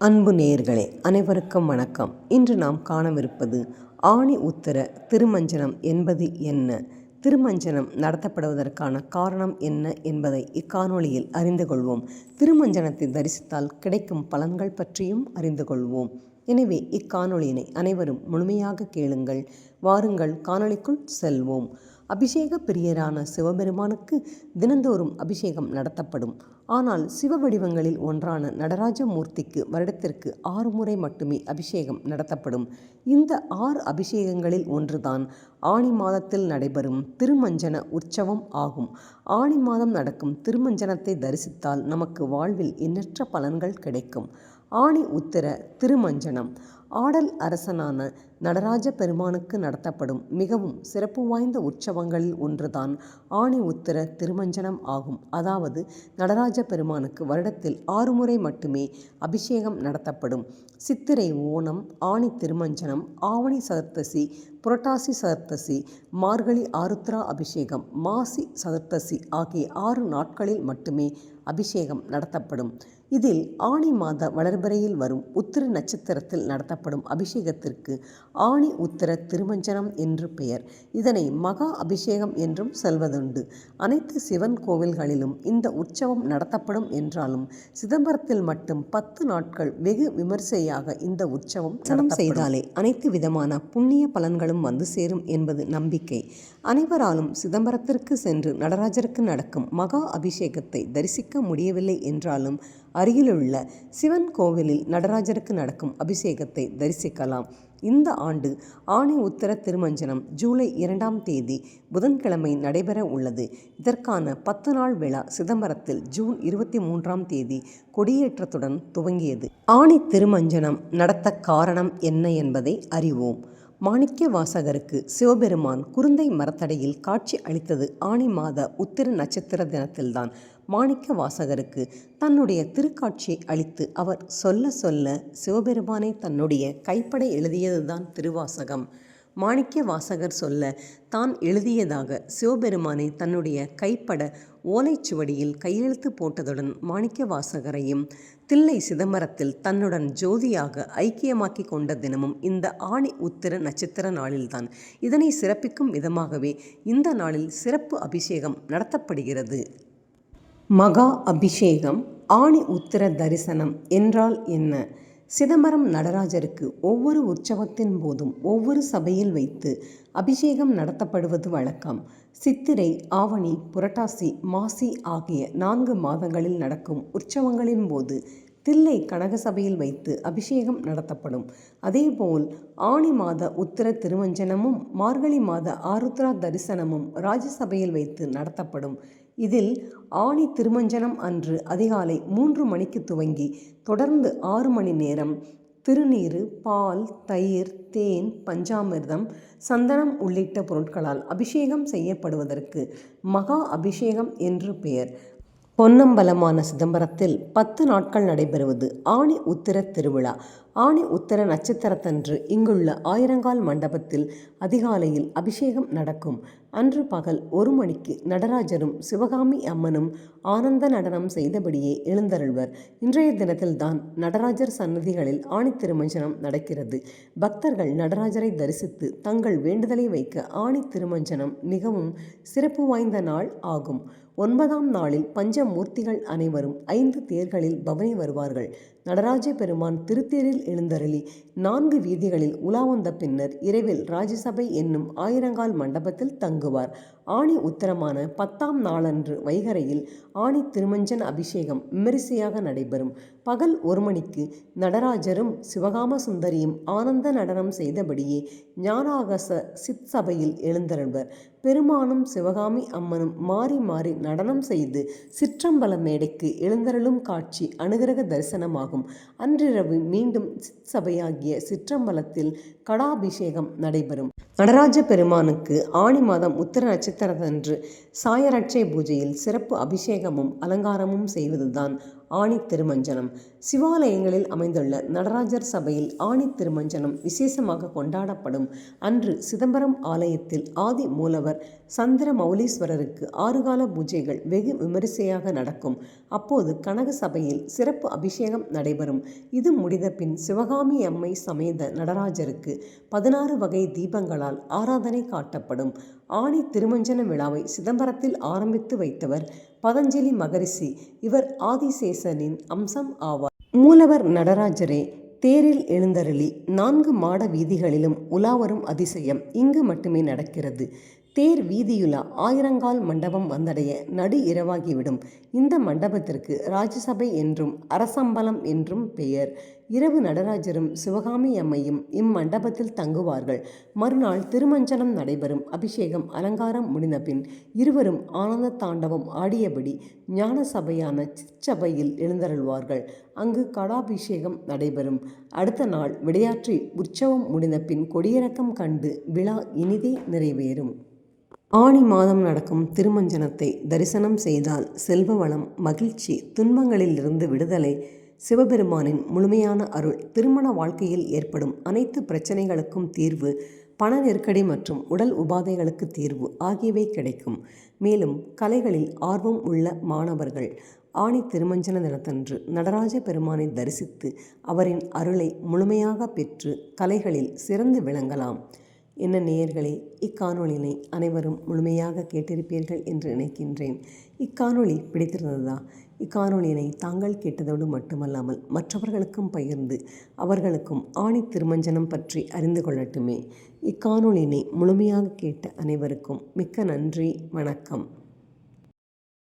அன்பு நேயர்களே அனைவருக்கும் வணக்கம். இன்று நாம் காணவிருப்பது ஆணி உத்தர திருமஞ்சனம் என்பது என்ன? திருமஞ்சனம் நடத்தப்படுவதற்கான காரணம் என்ன என்பதை இக்காணொளியில் அறிந்து கொள்வோம். திருமஞ்சனத்தை தரிசித்தால் கிடைக்கும் பலன்கள் பற்றியும் அறிந்து கொள்வோம். எனவே இக்காணொளியினை அனைவரும் முழுமையாக கேளுங்கள். வாருங்கள் காணொளிக்குள் செல்வோம். அபிஷேக பிரியரான சிவபெருமானுக்கு தினந்தோறும் அபிஷேகம் நடத்தப்படும். ஆனால் சிவ வடிவங்களில் ஒன்றான நடராஜ மூர்த்திக்கு வருடத்திற்கு ஆறு முறை மட்டுமே அபிஷேகம் நடத்தப்படும். இந்த ஆறு அபிஷேகங்களில் ஒன்றுதான் ஆணி மாதத்தில் நடைபெறும் திருமஞ்சன உற்சவம் ஆகும். ஆணி மாதம் நடக்கும் திருமஞ்சனத்தை தரிசித்தால் நமக்கு வாழ்வில் எண்ணற்ற பலன்கள் கிடைக்கும். ஆணி உத்திர திருமஞ்சனம். ஆடல் அரசனான நடராஜ பெருமானுக்கு நடத்தப்படும் மிகவும் சிறப்பு வாய்ந்த உற்சவங்களில் ஒன்றுதான் ஆணி உத்திர திருமஞ்சனம் ஆகும். அதாவது நடராஜ பெருமானுக்கு வருடத்தில் ஆறு முறை மட்டுமே அபிஷேகம் நடத்தப்படும். சித்திரை ஓணம் ஆணி திருமஞ்சனம் ஆவணி சதுர்த்தசி புரட்டாசி சதுர்த்தசி மார்கழி ஆருத்ரா அபிஷேகம் மாசி சதுர்த்தசி ஆகிய ஆறு நாட்களில் மட்டுமே அபிஷேகம் நடத்தப்படும். இதில் ஆணி மாத வளர்பிறையில் வரும் உத்திர நட்சத்திரத்தில் நடத்தப்படும் அபிஷேகத்திற்கு ஆணி உத்திர திருமஞ்சனம் என்று பெயர். இதனை மகா அபிஷேகம் என்றும் சொல்வதுண்டு. அனைத்து சிவன் கோவில்களிலும் இந்த உற்சவம் நடத்தப்படும் என்றாலும் சிதம்பரத்தில் மட்டும் பத்து நாட்கள் வெகு விமர்சையாக இந்த உற்சவம் நடனம் செய்தாலே அனைத்து விதமான புண்ணிய பலன்களும் வந்து சேரும் என்பது நம்பிக்கை. அனைவராலும் சிதம்பரத்திற்கு சென்று நடராஜருக்கு நடக்கும் மகா அபிஷேகத்தை தரிசிக்க முடியவில்லை என்றாலும் அருகிலுள்ள சிவன் கோவிலில் நடராஜருக்கு நடக்கும் அபிஷேகத்தை தரிசிக்கலாம். இந்த ஆண்டு ஆணி உத்தர திருமஞ்சனம் ஜூலை இரண்டாம் தேதி புதன்கிழமை நடைபெற உள்ளது. இதற்கான பத்து நாள் விழா சிதம்பரத்தில் ஜூன் இருபத்தி மூன்றாம் தேதி கொடியேற்றத்துடன் துவங்கியது. ஆணி திருமஞ்சனம் நடத்த காரணம் என்ன என்பதை அறிவோம். மாணிக்க வாசகருக்கு சிவபெருமான் குருந்தை மரத்தடையில் காட்சி அளித்தது ஆணி மாத உத்திர நட்சத்திர தினத்தில்தான். மாணிக்க வாசகருக்கு தன்னுடைய திருக்காட்சியை அளித்து அவர் சொல்ல சொல்ல சிவபெருமானை தன்னுடைய கைப்பட எழுதியதுதான் திருவாசகம். மாணிக்க வாசகர் சொல்ல தான் எழுதியதாக சிவபெருமானை தன்னுடைய கைப்பட ஓலைச்சுவடியில் கையெழுத்து போட்டதுடன் மாணிக்க வாசகரையும் தில்லை சிதம்பரத்தில் தன்னுடன் ஜோதியாக ஐக்கியமாக்கி கொண்ட தினமும் இந்த ஆணி உத்திர நட்சத்திர நாளில்தான். இதனை சிறப்பிக்கும் விதமாகவே இந்த நாளில் சிறப்பு அபிஷேகம் நடத்தப்படுகிறது. மகா அபிஷேகம் ஆணி உத்திர தரிசனம் என்றால் என்ன? சிதம்பரம் நடராஜருக்கு ஒவ்வொரு உற்சவத்தின் போதும் ஒவ்வொரு சபையில் வைத்து அபிஷேகம் நடத்தப்படுவது வழக்கம். சித்திரை ஆவணி புரட்டாசி மாசி ஆகிய நான்கு மாதங்களில் நடக்கும் உற்சவங்களின் போது தில்லை கனகசபையில் வைத்து அபிஷேகம் நடத்தப்படும். அதேபோல் ஆணி மாத உத்திர திருமஞ்சனமும் மார்கழி மாத ஆருத்ரா தரிசனமும் ராஜசபையில் வைத்து நடத்தப்படும். இதில் ஆணி திருமஞ்சனம் அன்று அதிகாலை மூன்று மணிக்கு துவங்கி தொடர்ந்து ஆறு மணி நேரம் திருநீறு பால் தயிர் தேன் பஞ்சாமிர்தம் சந்தனம் உள்ளிட்ட பொருட்களால் அபிஷேகம் செய்யப்படுவதற்கு மகா அபிஷேகம் என்று பெயர். பொன்னம்பலமான சிதம்பரத்தில் பத்து நாட்கள் நடைபெறுவது ஆணி உத்திர திருவிழா. ஆணி உத்திர நட்சத்திரத்தன்று இங்குள்ள ஆயிரங்கால் மண்டபத்தில் அதிகாலையில் அபிஷேகம் நடக்கும். அன்று பகல் ஒரு மணிக்கு நடராஜரும் சிவகாமி அம்மனும் ஆனந்த நடனம் செய்தபடியே எழுந்தருள்வர். இன்றைய தினத்தில்தான் நடராஜர் சன்னதிகளில் ஆணி திருமஞ்சனம் நடக்கிறது. பக்தர்கள் நடராஜரை தரிசித்து தங்கள் வேண்டுதலை வைக்க ஆணி திருமஞ்சனம் மிகவும் சிறப்பு வாய்ந்த நாள் ஆகும். ஒன்பதாம் நாளில் பஞ்சமூர்த்திகள் அனைவரும் ஐந்து தேர்களில் பவனி வருவார்கள். நடராஜ பெருமான் திருத்தேரில் எழுந்தருளி நான்கு வீதிகளில் உலா வந்த பின்னர் இரவில் ராஜசபை என்னும் ஆயிரங்கால் மண்டபத்தில் தங்குவார் ஆணி உத்தரமான பத்தாம் நாளன்று வைகரையில் ஆணி திருமஞ்சன் அபிஷேகம் விமரிசையாக நடைபெறும். பகல் ஒரு மணிக்கு நடராஜரும் சிவகாம சுந்தரியும் ஆனந்த நடனம் செய்தபடியே ஞானாகச சித் சபையில் எழுந்தருள்வர். பெருமானும் சிவகாமி அம்மனும் மாறி மாறி நடனம் செய்து சிற்றம்பல மேடைக்கு எழுந்தருளும் காட்சி அனுகிரக தரிசனமாகும். அன்றிரவு மீண்டும் சபையாகிய சிற்றம்பலத்தில் கடாபிஷேகம் நடைபெறும். நடராஜ பெருமானுக்கு ஆணி மாதம் உத்திர நட்சத்திரத்தன்று சாயரட்சை பூஜையில் சிறப்பு அபிஷேகமும் அலங்காரமும் செய்வதுதான் ஆணி திருமஞ்சனம். சிவாலயங்களில் அமைந்துள்ள நடராஜர் சபையில் ஆணி திருமஞ்சனம் விசேஷமாக கொண்டாடப்படும். அன்று சிதம்பரம் ஆலயத்தில் ஆதி மூலவர் சந்திர மௌலீஸ்வரருக்கு ஆறுகால பூஜைகள் வெகு விமரிசையாக நடக்கும். அப்போது கனக சபையில் சிறப்பு அபிஷேகம் நடைபெறும். இது முடிந்த பின் சிவகாமி அம்மை சமேத நடராஜருக்கு பதினாறு வகை தீபங்களால் ஆராதனை காட்டப்படும். ஆணி திருமஞ்சன விழாவை சிதம்பரத்தில் ஆரம்பித்து வைத்தவர் பதஞ்சலி மகரிஷி. இவர் ஆதிசேஷ ஆதிசேஷனின் அம்சம் ஆவார். மூலவர் நடராஜரே தேரில் எழுந்தருளி நான்கு மாட வீதிகளிலும் உலாவரும் அதிசயம் இங்கு மட்டுமே நடக்கிறது. தேர் வீதியுலா ஆயிரங்கால் மண்டபம் வந்தடைய நடு இரவாகிவிடும். இந்த மண்டபத்திற்கு ராஜசபை என்றும் அரசம்பலம் என்றும் பெயர். இரவு நடராஜரும் சிவகாமி அம்மையும் இம்மண்டபத்தில் தங்குவார்கள். மறுநாள் திருமஞ்சனம் நடைபெறும். அபிஷேகம் அலங்காரம் முடிந்தபின் இருவரும் ஆனந்த தாண்டவம் ஆடியபடி ஞான சபையான சிற்சபையில் எழுந்தருள்வார்கள். அங்கு கடாபிஷேகம் நடைபெறும். அடுத்த நாள் விடையாற்றி உற்சவம் முடிந்தபின் கொடியிறக்கம் கண்டு விழா இனிதே நிறைவேறும். ஆணி மாதம் நடக்கும் திருமஞ்சனத்தை தரிசனம் செய்தால் செல்வ வளம் மகிழ்ச்சி துன்பங்களிலிருந்து விடுதலை சிவபெருமானின் முழுமையான அருள் திருமண வாழ்க்கையில் ஏற்படும் அனைத்து பிரச்சனைகளுக்கும் தீர்வு பண நெருக்கடி மற்றும் உடல் உபாதைகளுக்கு தீர்வு ஆகியவை கிடைக்கும். மேலும் கலைகளில் ஆர்வம் உள்ள மாணவர்கள் ஆணி திருமஞ்சன தினத்தன்று நடராஜ பெருமானை தரிசித்து அவரின் அருளை முழுமையாக பெற்று கலைகளில் சிறந்து விளங்கலாம். என்ன நேயர்களே இக்காணொளியினை அனைவரும் முழுமையாக கேட்டிருப்பீர்கள் என்று நினைக்கின்றேன். இக்காணொளி பிடித்திருந்ததா? இக்காணொளியினை தாங்கள் கேட்டதோடு மட்டுமல்லாமல் மற்றவர்களுக்கும் பகிர்ந்து அவர்களுக்கும் ஆணி திருமஞ்சனம் பற்றி அறிந்து கொள்ளட்டுமே. இக்காணொலியினை முழுமையாக கேட்ட அனைவருக்கும் மிக்க நன்றி. வணக்கம்.